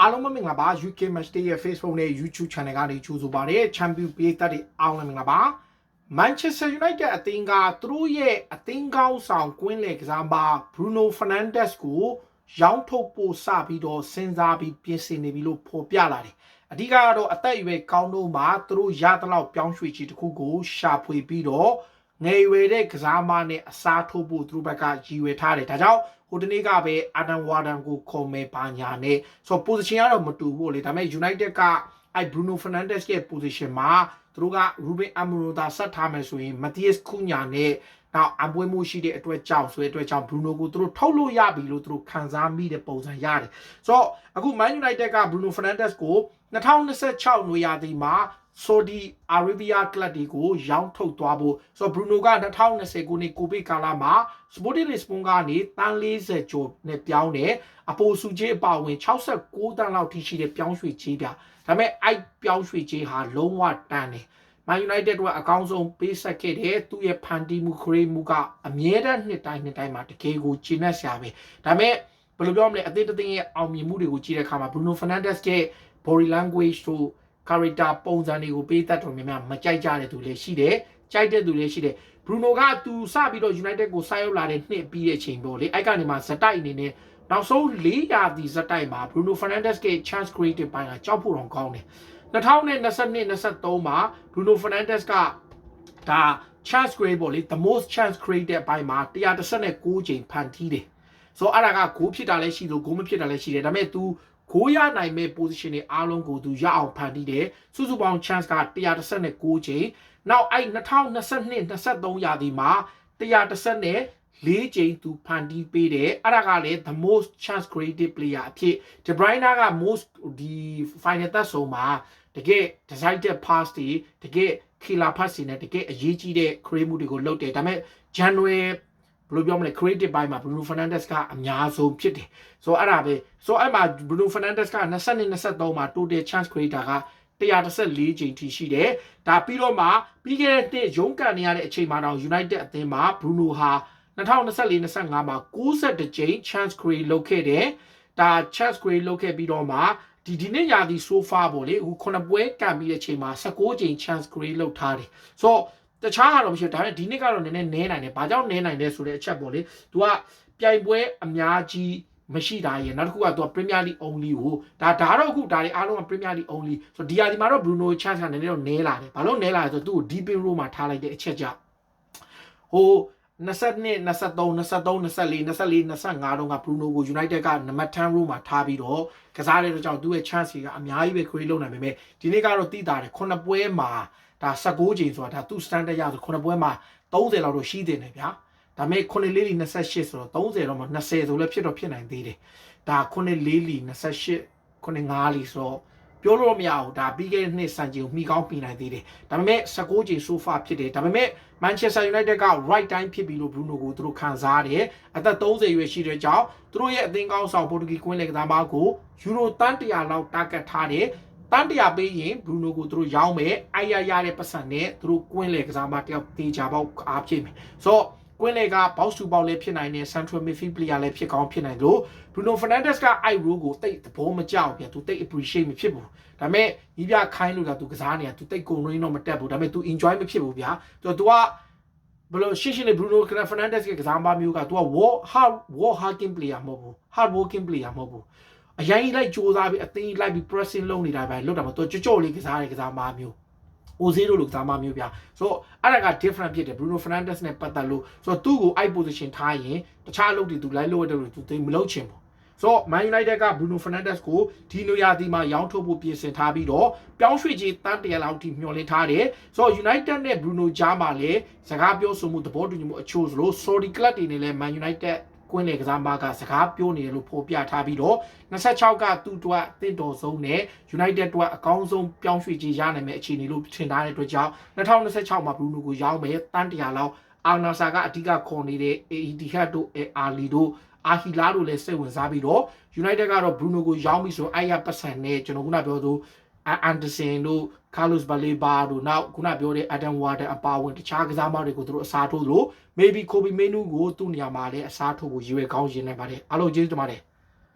အားလုံးပဲမင်္ဂလာပါ UK Match Day ရဲ့ Facebook နဲ့ YouTube Channel ကနေကြိုဆိုပါရစေ Champion ပေးသက်တွေအားလုံးမင်္ဂလာပါ Manchester United အသင်းကသူတို့ရဲ့အသင်းကောင်းဆောင်ကွင်းလေကစားပါ Bruno Fernandes ကိုရောင်းထုတ်ဖို့စပြီးတော့စဉ်းစားပြီးပြင်ဆင်နေပြီလို့ဖော်ပြလာတယ်အဓိကကတော့အသက်အရွယ်ကောင်းတို့မှာသူတို့ရသလောက်ပြောင်းရွှေ့ခြင်းတစ်ခုကိုရှာဖွေပြီးတော့ ငယ်ရွယ်တဲ့ကစားမနဲ့အစားထိုးဖို့သူတို့ဘက်ကရည်ရွယ်ထားတယ်ဒါကြောင့်ဟိုတနေ့ကပဲအာဒန်ဝါဒန်ကိုခုံမဲ့ပါညာနဲ့ဆိုတော့ position ကတော့မတူဘူးလေဒါပေမဲ့ United ကအဲ Bruno Fernandes ရဲ့ position မှာ သူတို့က Ruben Amorim သာဆက်ထားမယ်ဆိုရင် Matthias Cunha နဲ့နောက်အပွဲမှုရှိတဲ့အတွက်ကြောင့်ဆိုတဲ့အတွက်ကြောင့် Bruno ကိုသူတို့ထုတ်လို့ရပြီလို့သူတို့ခံစားမိတဲ့ပုံစံရတယ်ဆိုတော့အခု Man United က Bruno Fernandes ကို2026နွေရာသီမှာ Saudi Arabia ကလပ်ဒီကိုရောင်းထုတ်သွားဖို့ဆိုတော့ Bruno က2020ခုနှစ်ကိုဗစ်ကာလမှာ Sporting Lisbon ကနေတန်း40ကျော်နဲ့ပြောင်းတယ်အပိုစုကြီးအပါဝင်69တန်းလောက်ထိရှိတဲ့ပြောင်းရွှေ့ကြီးပြဒါပေမဲ့အဲ့ပြောင်းရွှေ့ကြီးဟာလုံးဝတန်းတယ် Man United တို့ကအကောင်းဆုံးပေးဆက်ခဲ့တဲ့သူ့ရဲ့ဖန်တီးမှုခရေးမှုကအမြဲတမ်းနှစ်တိုင်းနှစ်တိုင်းမှာတကယ်ကိုကျဉ်းတ်ဆရာပဲဒါပေမဲ့ဘယ်လိုပြောမလဲအသေးသေးရဲ့အောင်မြင်မှုတွေကိုကြည့်တဲ့အခါမှာ Bruno Fernandes ရဲ့ body language တို့ character ပုံစံတွေကိုပေးတတ်တော်များများမကြိုက်ကြတဲ့သူလည်းရှိတယ်ကြိုက်တဲ့သူလည်းရှိတယ် Bruno ကသူစပြီးတော့ United ကိုဆိုက်ရောက်လာတဲ့နှစ်ပြီးတဲ့အချိန်ပေါ့လေအဲ့ကနေမှဇက်တိုက်အနေနဲ့နောက်ဆုံး၄ရာသီဇက်တိုက်မှာ Bruno Fernandes ရဲ့ chance creative ပိုင်းကကြောက်ဖို့တော့ကောင်းတယ် 2022 23မှာ Bruno Fernandes ကဒါ chance create ပေါ့လေ the most chance created ဘိုင်းမှာ116ချိန်ဖန်တီးတယ်ဆိုတော့အဲ့ဒါကဂိုးဖြစ်တာလည်းရှိလို့ဂိုးမဖြစ်တာလည်းရှိတယ်ဒါပေမဲ့ तू ဂိုးရနိုင်မဲ့ position တွေအားလုံးကို तू ရအောင်ဖန်တီးတယ်စုစုပေါင်း chance က116ချိန်နောက်အဲ့2022 23ရာသီမှာ 114ချိန် तू ဖန်တီးပေးတယ်အဲ့ဒါကလည်း the most chance creative player အဖြစ် De Bruyne က most ဒီ final သက်ဆုံးမှာတကယ် decided pass တွေတကယ် killer pass တွေနဲ့တကယ်အရေးကြီးတဲ့ create မှုတွေကိုလုပ်တယ်ဒါပေမဲ့ January ဘယ်လိုပြောမလဲ creative ဘိုင်းမှာ Bruno Fernandes ကအများဆုံးဖြစ်တယ်ဆိုတော့အဲ့ဒါပဲဆိုတော့အဲ့မှာ Bruno Fernandes က22 23မှာ total chance creator က114ချိန်ထိရှိတယ်ဒါပြီးတော့မှပြီးခဲ့တဲ့နှစ်ရုံးကန်နေရတဲ့အချိန်မှာတော့ United အသင်းမှာ Bruno ဟာ 2024-25မှာ62ချိန် chance create လုပ်ခဲ့တယ်ဒါ chance create လုပ်ခဲ့ပြီးတော့မှဒီဒီနေ့ရာသီ so far ပေါ့လေအခုခုနှစ်ပွဲကန်ပြီးတဲ့အချိန်မှာ16ချိန် chance create လုပ်ထားတယ်ဆိုတော့တခြားကတော့မရှိဘူးဒါပေမဲ့ဒီနေ့ကတော့နည်းနည်းနဲနိုင်တယ်။ဘာကြောင့်နဲနိုင်လဲဆိုတဲ့အချက်ပေါ့လေ။ तू ကပြိုင်ပွဲအများကြီးမရှိတာရယ်နောက်တစ်ခုက तू က Premier League only ကိုဒါဒါတော့အခုဒါတွေအားလုံးက Premier League only ဆိုတော့ဒီဟာဒီမှာတော့ Bruno Chance ကနည်းနည်းတော့နဲလာတယ်။ဘာလို့နဲလာလဲဆိုတော့သူ့ကို deep in row မှာထားလိုက်တဲ့အချက်ကြောင့်ဟို 22 23 23 24 24 25တုန်းက Bruno ကို United ကနံပါတ်10 row မှာထားပြီးတော့ကစားတဲ့အတွက်ကြောင့်သူ့ရဲ့ chance တွေကအများကြီးပဲ create လုပ်နိုင်ပေမဲ့ဒီနေ့ကတော့တိတာတယ်ခုနှစ်ပွဲမှာဒါ16ချိန်ဆိုတာဒါသူ့ standard ရဆိုခုနှစ်ပွဲမှာ30လောက်တော့ရှိသေးတယ်ဗျာဒါပေမဲ့ခုနှစ်လေးလီ28ဆိုတော့30တော့မှ20ဆိုလည်းဖြစ်တော့ဖြစ်နိုင်သေးတယ်ဒါခုနှစ်လေးလီ28ခုနှစ်5လီဆိုတော့ ပြောလို့မရဘူးဒါပြီးခဲ့တဲ့နှစ်စံချိန်ကိုမှီကောင်းပြီးနိုင်သေးတယ်ဒါပေမဲ့16ချိန် so far ဖြစ်တယ်ဒါပေမဲ့ Manchester United က right time ဖြစ်ပြီလို့ Bruno ကိုသူတို့ခံစားရတယ်အသက်30ရွယ်ရှိတဲ့ကြောင့်သူတို့ရဲ့အသင်းကောင်းဆောင်ပေါ်တူဂီကွင်းလေကစားမကိုယူရိုတန်100လောက် target ထားတယ်တန်တရာပေးရင်ဘရူနိုကိုသူတို့ရောင်းမယ်အိုင်ရရတဲ့ပတ်စံနဲ့သူတို့ကွင်းလေကစားမတယောက်တေချာပေါက်အားဖြစ်မယ်ဆိုတော့ ကွင်းလေကဘောက်စုပေါက်လည်းဖြစ်နိုင်တယ် central midfield player လည်းဖြစ်ကောင်းဖြစ်နိုင်လို့ Bruno Fernandes ကအိုက်ရိုးကိုတိတ်သဘောမကြောက်ပြန်သူတိတ် appreciate မဖြစ်ဘူးဒါပေမဲ့ညီပြခိုင်းလို့ကသူကစားနေတာသူတိတ်ကုန်ရင်းတော့မတက်ဘူးဒါပေမဲ့ तू enjoy မဖြစ်ဘူးဗျာသူက तू ကဘလို့ရှင်းရှင်းလေး Bruno Fernandes ကကစားမမျိုးက तू က war hard war hacking player မဟုတ်ဘူး hard working player မဟုတ်ဘူးအရင်လိုက်စူးစမ်းပြီးအသိလိုက်ပြီး pressing လုပ်နေတာပဲလွတ်တာမတော့ကြော့ကြော့လေးကစားတယ်ကစားမမျိုး အိုဇီရိုလိုကစားမမျိုးပြဆိုတော့အဲ့ဒါက different ဖြစ်တယ် Bruno Fernandes နဲ့ပတ်သက်လို့ဆိုတော့သူ့ကိုအဲ့ position ထားရင်တခြားအလုပ်တွေသူလိုက်လို့ရတယ်လို့သူသိမလုပ်ချင်ဘူးဆိုတော့ Man United က Bruno Fernandes ကိုဒီနိုယာဒီမှာရောင်းထုတ်ဖို့ပြင်ဆင်ထားပြီးတော့ပြောင်းရွှေ့ခြင်းတန်းတရာလောက်ထိမျှော်လင့်ထားတယ်ဆိုတော့ United နဲ့ Bruno ကြားမှာလည်းစကားပြောဆိုမှုသဘောတူညီမှုအချို့ဆိုလို့ Saudi club တွေနဲ့လည်း Man United ကွင်းလေကစားမကစကားပြောနေတယ်လို့ဖော်ပြထားပြီးတော့26ကသူ့အတွက်တင့်တော်ဆုံးနဲ့ United အတွက်အကောင်းဆုံးပြောင်းရွှေ့ခြင်းရနိုင်မယ့်အခြေအနေလို့ထင်ထားတဲ့အတွက်ကြောင့်2026မှာ Bruno ကိုရောင်းမယ်တန်တရာလောက်အာနာဆာကအဓိကခေါ်နေတဲ့ Etihad တို့အာလီတို့အာဟီလာတို့လည်းစိတ်ဝင်စားပြီးတော့ United ကတော့ Bruno ကိုရောင်းပြီးဆိုအဲ့ရပတ်စံနဲ့ကျွန်တော်ခုနပြောသူ အန်ဒဆင်တို့ကာလုစ်ဘလေဘာတို့နောက်ခုနပြောတဲ့အဒမ်ဝါဒန်အပါဝင်တခြားကစားမတွေကိုသူတို့အစားထိုးလို့ maybe ကိုဘီမင်းနူကိုသူ့နေရာမှာလည်းအစားထိုးဖို့ရည်ရွယ်ကောင်းရင်းနေပါတယ်အားလုံးကျေးဇူးတင်ပါတယ်